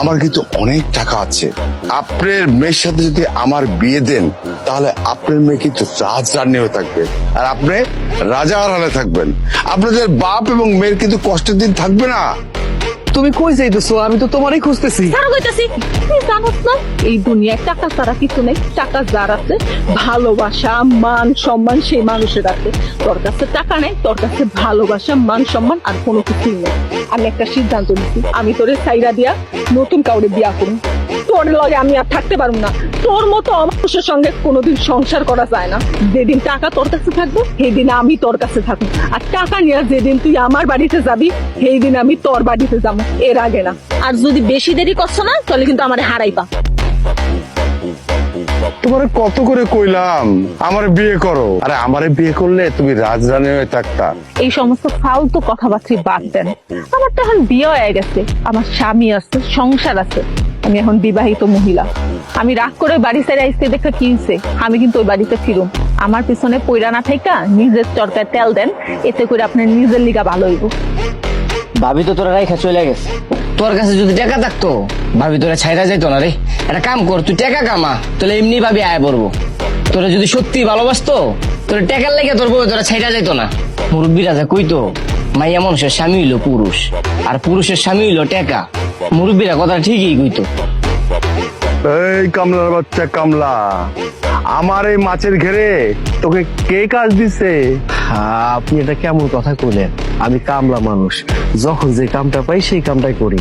আমার কিন্তু অনেক টাকা আছে। আপনার মেয়ের সাথে যদি আমার বিয়ে দেন তাহলে আপনার মেয়ে কিন্তু রাজ রানী হয়ে থাকবে। আর আপনি রাজা হারালে থাকবেন। আপনাদের বাপ এবং মেয়ের কিন্তু কষ্টের দিন থাকবে না। তুমি কই যাইতেছো? আমি তো তোমারই খুঁজতেছি। কারও কইতাছি। তুই জানোস না এই দুনিয়ায় টাকা ছাড়া কিছু নেই। টাকা যার আছে ভালোবাসা মান সম্মান সেই মানুষের আছে। তোর কাছে টাকা নেই তোর কাছে ভালোবাসা মান সম্মান আর কোনো কিছুই নেই। আমি একটা সিদ্ধান্ত নিচ্ছি আমি তোরে সাইরা দিয়া নতুন কাউরে বিয়া করুন তোর লগে আমি আর থাকতে পারব না। তোর মতো অমানুষের সঙ্গে কোনোদিন সংসার করা যায় না। যেদিন টাকা তোর কাছে থাকব সেই দিন আমি তোর কাছে থাকব। আর টাকা নিয়ে যেদিন তুই আমার বাড়িতে যাবি সেই দিন আমি তোর বাড়িতে যাব। এর আগে না। আর যদি বেশি দেরি করছ না, তাহলে কিন্তু আমার হারাইবা। তোমার কত করে কইলাম? আমার বিয়ে করো। আরে আমারে বিয়ে করলে তুমি রাজরানী হয়ে থাকতা। এই সমস্ত ফালতু কথাবার্তা বাদ দেন। আমার তো এখন বিয়ে হয়ে গেছে। আমার স্বামী আছে সংসার আছে। আমি এখন বিবাহিত মহিলা। আমি রাগ করে বাড়ি ছেড়ে আসতে দেখে কিনছে। আমি কিন্তু ওই বাড়িতে ফিরুম। আমার পিছনে পয়রা না থাইকা নিজের চরকায় তেল দেন। এতে করে আপনার নিজের লিগা ভালো হইব। ভাবি তো তোরা রাইখা চলে গেছে। তোর কাছে যদি টাকা থাকতো, ভাবি তোরা ছাইরা যাইতো না রে। একটা কাম কর, তুই টাকা কামা, তাহলে এমনি ভাবি আয় পড়ব। তোরা যদি সত্যি ভালোবাসতো তোরা টাকার লেগে তোর বউ তোরা ছাইরা যাইতো না। মুরব্বীরা যা কইতো, মাইয়া মানুষের স্বামী হইল পুরুষ, আর পুরুষের স্বামী হইল টাকা। মুরব্বীরা কথা ঠিকই কইতো। এই কামলার বাচ্চা, কামলা। আমার এই মাছের ঘেরে তোকে কে কাজ দিছে? আপনি এটা কেমন কথা কইলেন? আমি কামলা মানুষ। যখন যে কামটা পাই, সেই কামটাই করি।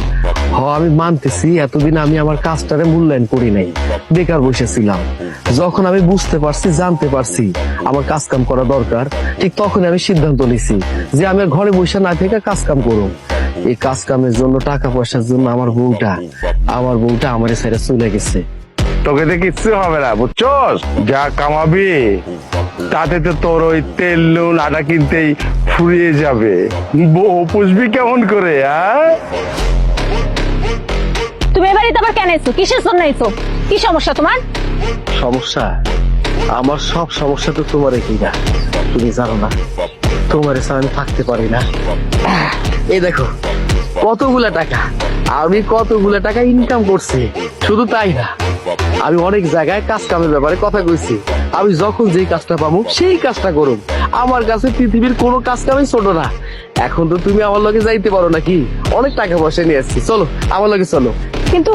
হ, আমি মানতেছি, এতদিন আমি আমার কাজটারে মূল্যায়ন করি নাই। বেকার বসেছিলাম। যখন আমি বুঝতে পারছি, জানতে পারছি আমার কাজ কাম করা দরকার, ঠিক তখন আমি সিদ্ধান্ত নিছি যে আমি ঘরে বসে না থেকে কাজ কাম করব এই কাজ কামের জন্য টাকা পয়সার জন্য আমার বউটা আমার বউটা আমার ছেড়ে চলে গেছে। তোকে তো কিচ্ছু হবে না বুঝছস? যা কামাবি তাতে তো তোর ওই তেল নুন আটা কিনতেই ফুরিয়ে যাবে। বউ পুষবি কেমন করে হ্যাঁ তুমি এ বাড়িতে আবার কেন এসো? কিসের জন্য এসো? কি সমস্যা তোমার? সমস্যা? আমার সব সমস্যা তো তোমার কি না তুমি জানো না। তোমার ছাড়া আমি থাকতে পারি না। এই দেখো, কতগুলা টাকা? আমি কতগুলা টাকা ইনকাম করছি? শুধু তাই না, আমি অনেক জায়গায় কাজ কামের ব্যাপারে কথা কইছি। আমি যখন যেই কাজটা পাবো, সেই কাজটা করুম আমার কাছে পৃথিবীর কোনো কাজ কামই ছোট না। এখন তো তুমি আমার লগে যাইতে পারো নাকি? অনেক টাকা পয়সা নিয়ে আসছি। চলো, আমার লগে চলো। কিন্তু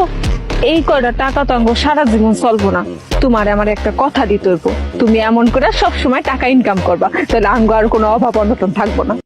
এই কয়টা টাকা তো আঙ্গো সারা জীবন চলবো না। তোমার আমার একটা কথা দিতে হইব। তুমি এমন করে সব সময় টাকা ইনকাম করবা। তাহলে আমি আর কোনো অভাব অনটন থাকব না।